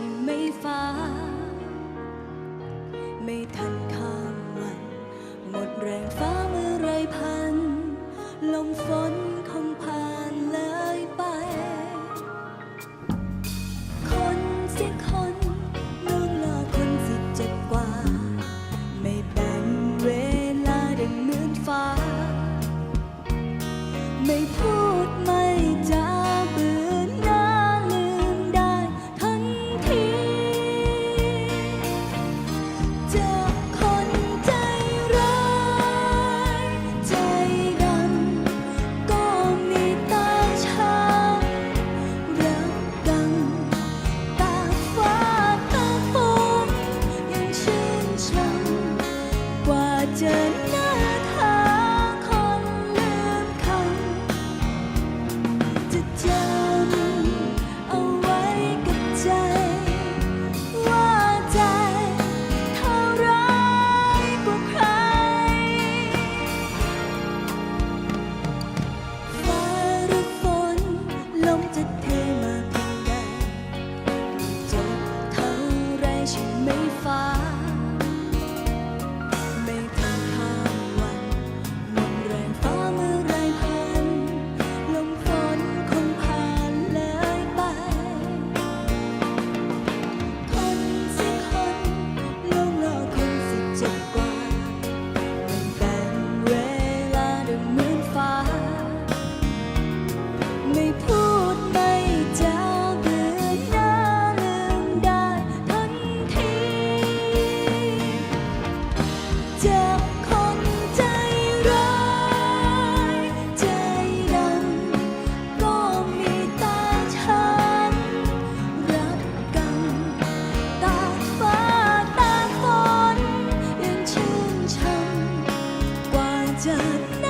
ช่ไม่ฟ้า ไม่ทันข้ามวัน หมดแรงฟ้าเมื่อไรพัน ลมฝนคงผ่านเลยไป คนเสียง 着你。যাক